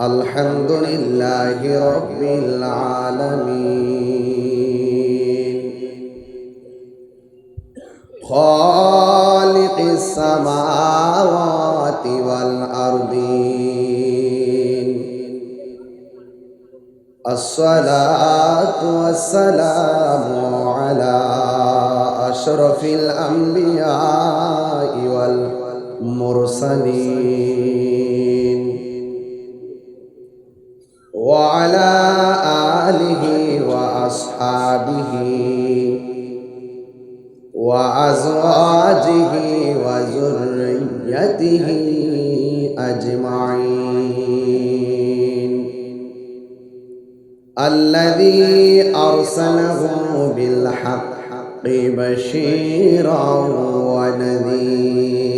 الحمد لله رب العالمين خالق السماوات والأرضين. الصلاة والسلام على أشرف الأنبياء والمرسلين. وعلى آله وأصحابه وأزواجه وذريته أجمعين. الذي أرسله بالحق بشيرا ونذيرا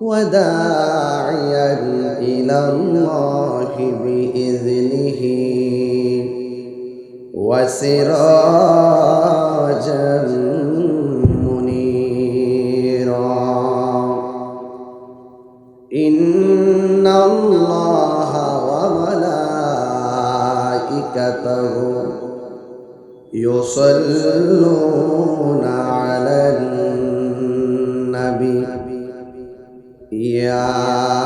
وداعيا إلى الله بإذنه. وسراجا منيرا. إن الله وملائكته يصلون على النبي. يا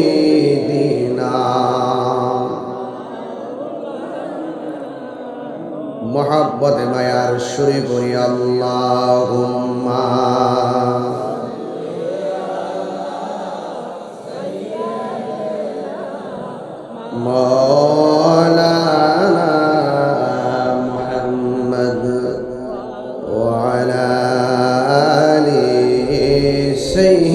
মায়ার সুরে করি আল্লাহুম্মা مولانا محمد وعلى آل سيدنا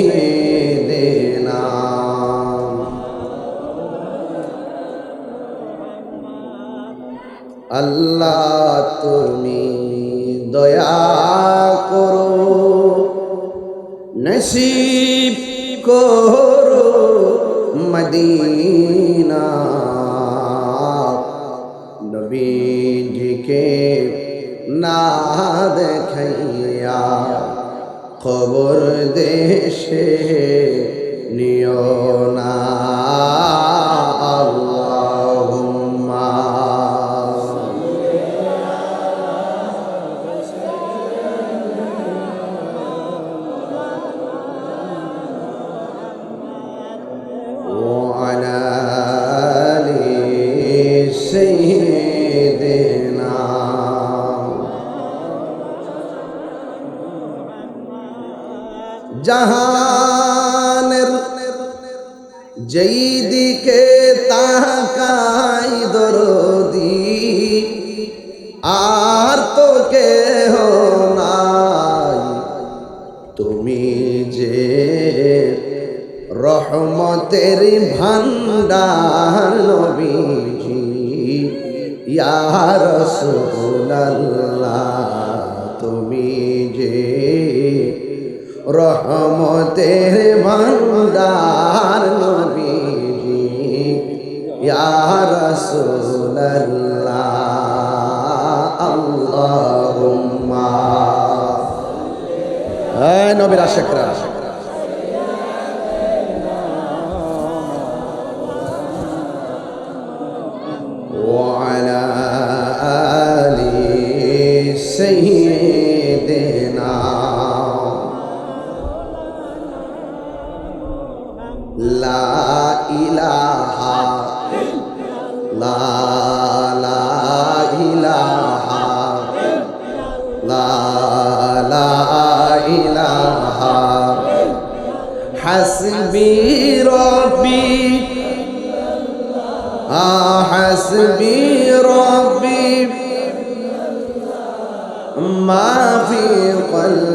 দেশে নিও না যেই দিকে তাকাই দরদি, আর তো কেহ নাই। তুমি যে রহমতের ভান্ডার নবীজি, ইয়া রাসূলুল্লাহ, তুমি যে রহমতের ভান্ডার رسول الله اللهم أي نبير شكرا وعلى آل سيدنا لا إله حسبي ربي آه حسبي ربي ما في قلبي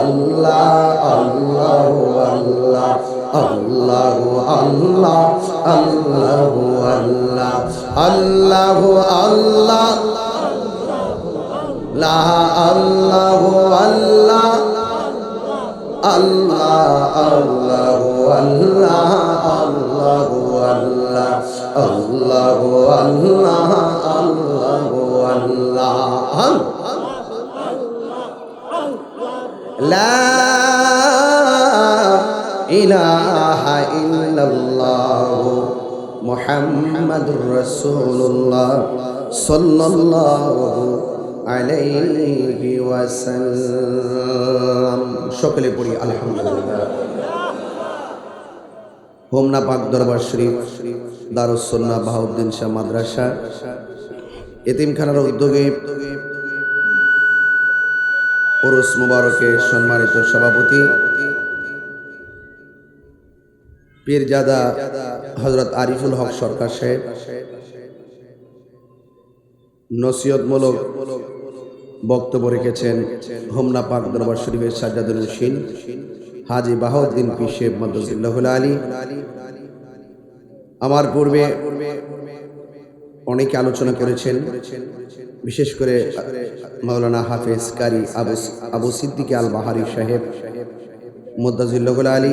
আল্লাহ আল্লাহ আল্লাহ আল্লাহ আল্লাহ আল্লাহ আল্লাহ আল্লাহ আল্লাহ লা আল্লাহ আল্লাহ আল্লাহ আল্লাহ আল্লাহ আল্লাহ আল্লাহ আল্লাহ আল্লাহ আল্লাহ আল্লাহ লা সকলে পড়ি আলহামদুলিল্লাহ। হোমনা পাক দরবার শরীফ দারুসন্না বাহাউদ্দিন শাহ মাদ্রাসা এতিমখানার উদ্যোগে ওরস মুবারকের সম্মানিত সভাপতি, পীরজাদা হজরত আরিফুল হক সরকার সাহেব, নসিহতমূলক বক্তব্য রেখেছেন হোমনা পাক দরবার শরীফের সাজ্জাদুল হুসিন হাজি বাহাউদ্দিন পিসেব মদুল্লাহ আলী। আমার পূর্বে অনেকে আলোচনা করেছেন, বিশেষ করে মাওলানা হাফেজ কারি আবু আবু সিদ্দিক আল বাহারি সাহেব মুদাজিল্লাহ আলী।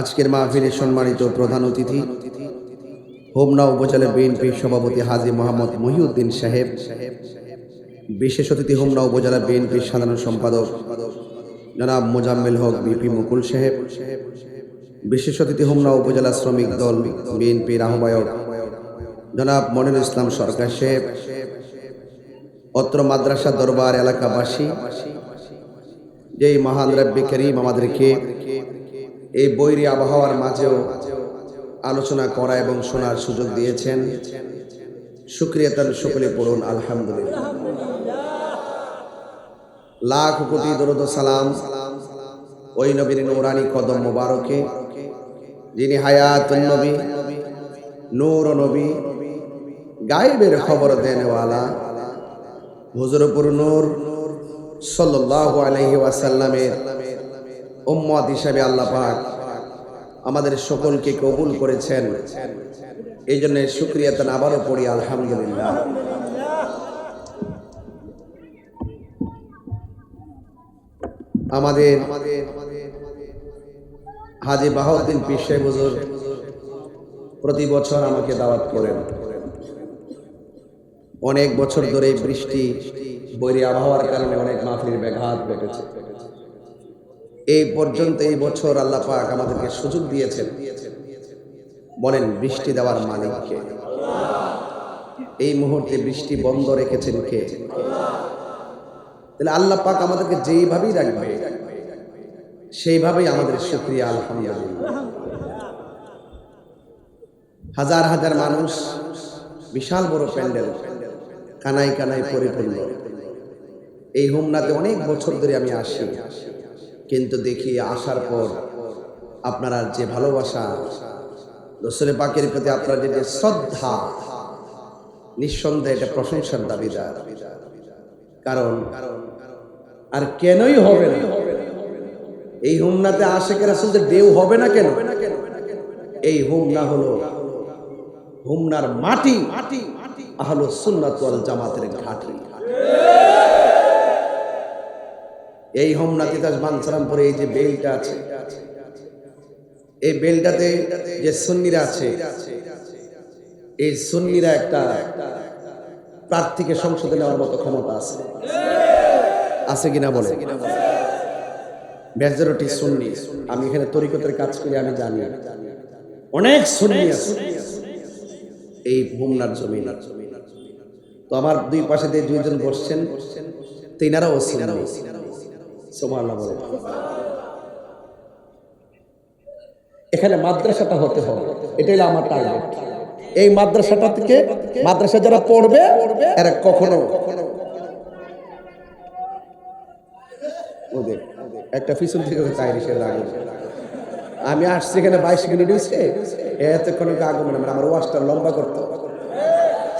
আজকের মাহফিলের সম্মানিত প্রধান অতিথি, হোমনা উপজেলা বিএনপির সভাপতি হাজি মোহাম্মদ মহিউদ্দিন সাহেব, বিশেষ অতিথি হোমনা উপজেলা বিএনপির সাধারণ সম্পাদক জনাব মোজাম্মেল হক বিপি মুকুল সাহেব, বিশেষ অতিথি হোমনা উপজেলা শ্রমিক দল বিএনপির আহ্বায়ক জনাব মনিরুল ইসলাম সরকার সাহেব, অত্র মাদ্রাসা দরবার এলাকাবাসী, যেই মহান রব্বি করিম আমাদেরকে এই বৈরী আবহাওয়ার মাঝেও আলোচনা করা এবং শোনার সুযোগ দিয়েছেন। শুক্রিয়া তার সকলে পড়ুন, আলহামদুলিল্লাহ। লাখ কোটি দরুদ সালাম ওই নবীর নৌরানি কদম মোবারকে, যিনি হায়াত নবী, নূর নবী গায়েবের খবর দেনওয়ালা। হুজুরপুর নূর সাল্লাল্লাহু আলাইহি ওয়াসাল্লামের উম্মত হিসাবে আল্লাহ পাক আমাদের সকলকে কবুল করেছেন। এই জন্য শুক্রিয়া তান আবারও পড়ি, আলহামদুলিল্লাহ। আমাদের হাজি বাহাউদ্দিন পিসাই হুজুর প্রতি বছর আমাকে দাওয়াত করেন। অনেক বছর ধরে বৃষ্টি, বৈরী আবহাওয়ার কারণে অনেক মাফির ব্যাঘাত ঘটেছে। এই পর্যন্ত এই বছর আল্লাহ পাক আমাদেরকে সুযোগ দিয়েছেন। বলেন, বৃষ্টি দেওয়ার মালিককে এই মুহূর্তে বৃষ্টি বন্ধ রেখেছেন কে? তাহলে আল্লাহ পাক আমাদেরকে যেইভাবেই রাখবে, সেইভাবেই আমাদের শুক্রিয়া, আলহামদুলিল্লাহ। হাজার হাজার মানুষ, বিশাল বড় প্যান্ডেল। কানাই কানাই পরিপূর্ণ। এই হোমনাতে অনেক বছর ধরে আমি আসি। কিন্তু দেখি আসার পর আপনারা যে ভালোবাসা, রসুল পাকের প্রতি আপনার যে শ্রদ্ধা, নিঃসন্দেহে এটা প্রশংসার দাবিদার। কারণ আর কেনই হবে না? এই হোমনাতে আশেকের আসলে দেও হবে না কেন? এই হোমনা হলো হোমনার মাটি। আহলো সুন্নাত ওয়াল জামাতের ঘাটি। এই হোমনা তিতাস বানসারামপুরে এই যে বেলটা আছে, এই বেলটাতে যে সুন্নিরা আছে, এই সুন্নিরা একটা প্রার্থীকে সংসদে নেওয়ার মতো ক্ষমতা আছে। আছে কিনা বলে মেজরিটি সুন্নি। আমি এখানে তরিকতের কাজ করি, আমি জানি। অনেক সুন্নি আছে। এই হোমনার জমি। তো আমার দুই পাশে দিয়ে দুইজন বসছেন সুন্নি সুবহানাল্লাহ বলে এখানে মাদ্রাসাটা হতে হবে। এটাই আমার টার্গেট এই মাদ্রাসাটা থেকে মাদ্রাসা যারা পড়বে, এরা কখনো একটা পিছন থেকে তাই সে লাগে আমি আসছি এখানে বাইশ মিনিট হয়েছে এতক্ষণ আগমন মানে আমার ওয়াশটা লম্বা করতো।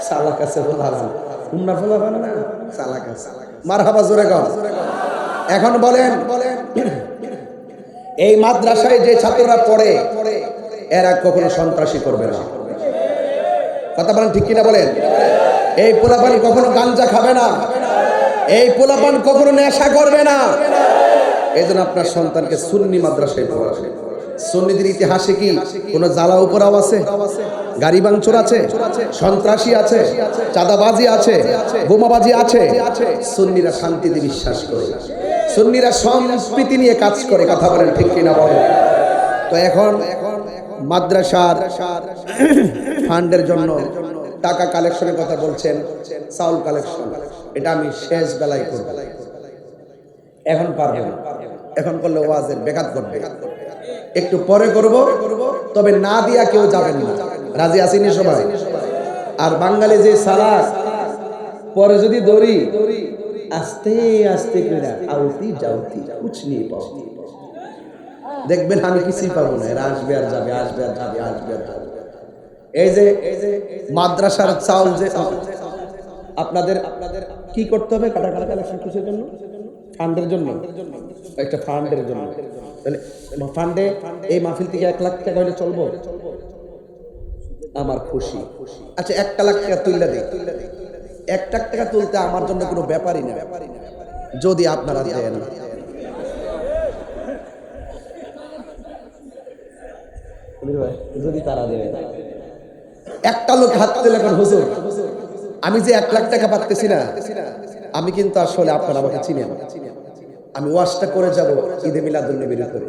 সালাক আছে। ফোলাফান উমনা ফোলাফান না? সালাক আছে মার হাবা জোরে এখন বলেন, এই মাদ্রাসায় যে ছাত্ররা পড়ে, এরা কখনো সন্ত্রাসী করবে না। কথা বলেন ঠিক কিনা বলেন? এই পোলাপান কখনো গাঞ্জা খাবে না। এই পোলাপান কখনো নেশা করবে না। এই জন্য আপনার সন্তানকে সুন্নি মাদ্রাসায় পড়াবে। সুন্নিদের ইতিহাসে কি কোন জ্বালা উপরাও আছে? গাড়ি ভাঙচুর আছে? সন্ত্রাসী আছে? চাঁদাবাজি আছে? বোমাবাজি আছে? সুন্নিরা শান্তিতে বিশ্বাস করে। সুন্নিরা সম্প্রীতি নিয়ে কাজ করে, কথা বলেন ঠিক কিনা বলেন? তো এখন মাদ্রাসার ফান্ডের জন্য টাকা কালেকশনের কথা বলছেন, চাউল কালেকশন। এটা আমি শেষ বেলায় করব। এখন পারব এখন করলে ওয়াজের বেকাত করবে একটু পরে করব, তবে না দিয়া কেউ যাবেন না। রাজি আসিনি সবাই? আর বাঙালি যে সালাদ পরে যদি দড়ি, আস্তে আস্তে করে আউতি যাউতি, কুছ নিয়ে পাও। দেখবেন আমি কিছুই পাবো না, এরা আসবে আর যাবে, আসবে আর যাবে, আসবে আর যাবে। এই যে মাদ্রাসার চাউল যে আপনাদের আপনাদের কি করতে হবে কাটা কাটা কালেকশন কিসের জন্য? ফান্ডের জন্য? একটা ফান্ডের জন্য। ফান্ডে এই মাহফিল থেকে এক লাখ টাকা হলে চলবো? আমার খুশি। আচ্ছা একটা লাখ টাকা তুললে দিই এক লাখ টাকা তুলতে আমার জন্য কোনো ব্যাপারই না। যদি আপনারা দেন। যদি তারা দেবে একটা লোক হাত তুলে এখন হুজুর আমি যে এক লাখ টাকা পাচ্তেছি না আমি কিন্তু আসলে আপনারা আমাকে চিনেন। আমি ওয়াশটা করে যাব ঈদে মিলাদুল নবীর উপরে।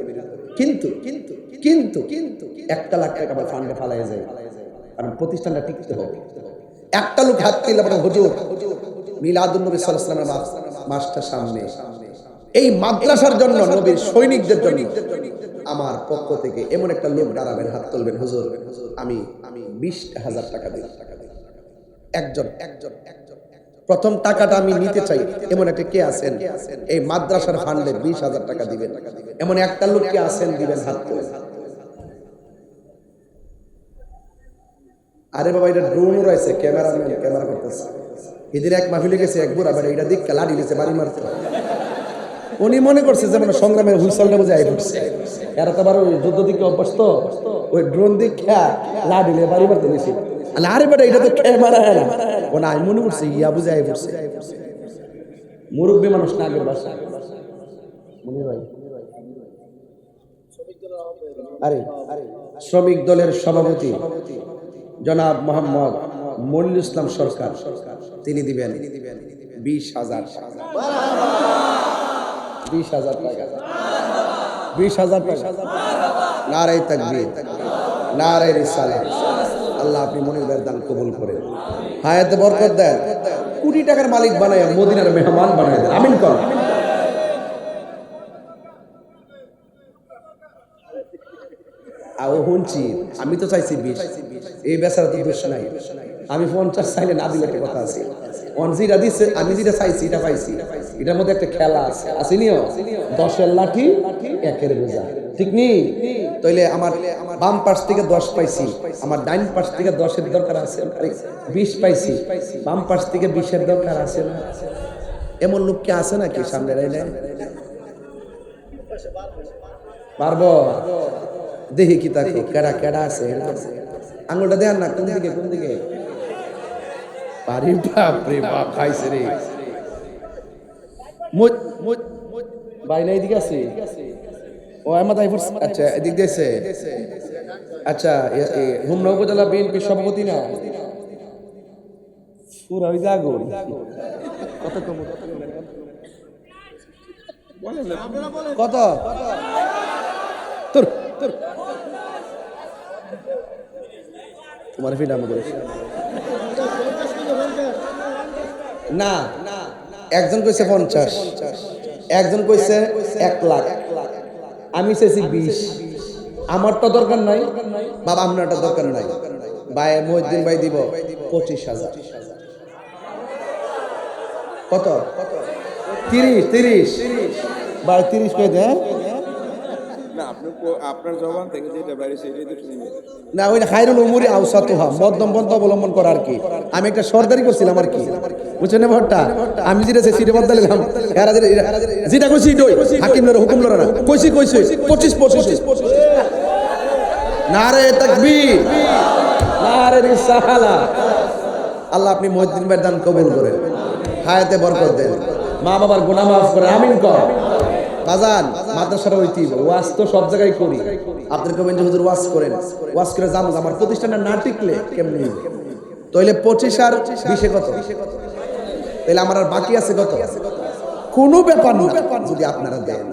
কিন্তু কিন্তু কিন্তু কিন্তু একটা লাখ টাকা আমার ফান্ডে ফালাই যায়। কারণ প্রতিষ্ঠানটা টিকতে হবে। একটা লোক হাত তুলে আপনার হুজুর মিলাদুল নবী সাল্লাল্লাহু আলাইহি ওয়াসাল্লামের মাসটা সামনে। এই মাদ্রাসার জন্য নবীর সৈনিকদের জন্য আমার পক্ষ থেকে এমন একটা লোক দাঁড়াবেন হাত তুলবেন, হুজুর, আমি আমি বিশ হাজার টাকা দিই একজন একজন একজন প্রথম টাকাটা আমি নিতে চাই এমন একটা কে আছেন? এই মাদ্রাসার ফান্ডে বিশ হাজার টাকা দিবেন। এমন একটা লোক কে আছেন? দিবেন হাত আরে বাবা এটা ড্রোন রয়েছে ক্যামেরা ক্যামেরা করতেছে। এদের এক মাহফিলে গেছে এক বুড়া বাড়ি এটা দিক লাড়ি দিয়েছে বাড়ি মারতে। উনি মনে করছে যে মানে সংগ্রামের হুইসলটা বুঝে আই পড়ছে এরা তো আবার ওই যুদ্ধ দিকে অভ্যস্ত। ওই ড্রোন দিক লাড়িলে বাড়ি মারতে গেছি। আরে বেটা এটা তো ক্যামেরা না। ও মনে করছি ইয়া বুঝে আই পড়ছে মুরব্বী মানুষ না আগের বাসা। মনে ভাই। আরে, শ্রমিক দলের সভাপতি জনাব মোহাম্মদ মনির ইসলাম সরকার, তিনি দিবেন বিশ হাজার বিশ হাজার টাকা। বিশ হাজার টাকা। নারাই তাকবীর নারাই রিসালাত। আল্লাহ আপনি মনির দান কবুল করেন। হায়াতে বরকত দেন। কোটি টাকার মালিক বানায়, মদিনার মেহমান বানায় দেন। আমিন কর। শুনছি, আমি তো চাইছি বিশ। এই বেচারা তো দোষ নাই। আমি পঞ্চাশ চাইলে না দিলে একটা কথা আছে। অন যেটা দিচ্ছে আমি যেটা চাইছি, এটা পাইছি। এটার মধ্যে একটা খেলা আছে। আসেনিও দশের লাঠি, একের বোঝা। ঠিক নি? তাইলে আমার বাম পাশ থেকে দশ পাইছি আমার ডাইন পাশ থেকে দশের দরকার আছে আরে, বিশ পাইছি বাম পাশ থেকে বিশের দরকার আছে। না এমন লোক কি আছে নাকি সামনে রাইলে? পারব? দেখি কি তাকে কেডা কেডা আছে? আঙুলটা দেন না কোন দিকে কোন দিকে? পারি বাপ রে বাপ খাইছে রে। মুজ মুজ বাইরে এদিকে আছে? ও আমার তাই আচ্ছা এদিক দিয়েছে আচ্ছা হুমনা উপজেলা বিএনপি সভাপতি না পুরা ওই জাগর কত? তোর তোর। তোমার ফিটা আমাদের না, একজন কইছে পঞ্চাশ। একজন কইছে এক লাখ। আমি চেয়েছি বিশ। আমারটা দরকার নাই। বাবা আপনারটা দরকার নাই। ভাই মহিদ্দিন ভাই দিব পঁচিশ হাজার। কত? তিরিশ তিরিশ। ভাই তিরিশ পেয়ে দে? না আপনি কো- না ওই অবলম্বন করা আর কি? আমি একটা সর্দারি করছিলাম আর কি। বুঝছেন ভট্টা আমি যেটা বদলে যেটা- কইছি হাকিম লড়া হুকুম লড়া না কইছি কইছি। পঁচিশ পঁচিশ। না রে তাকবীর। না রিসালা। আল্লাহ আপনি ভাইয়ের দান কবুল করেন। হায়াতে বরকত দেন। মা বাবার গুনাহ মাফ করে আমিন কর। বাজান, মাদ্রাসার ঐতিহ্য, ওয়াজ তো সব জায়গায় করি। আপনার কবেন যে হুজুর ওয়াজ করেন। ওয়াজ করে জানো আমার প্রতিষ্ঠানটা না টিকলে কেমনি তাইলে পঁচিশ আর বিশে কত? তাইলে আমার আর বাকি আছে কত? কোনো ব্যাপার না, যদি আপনারা দেন।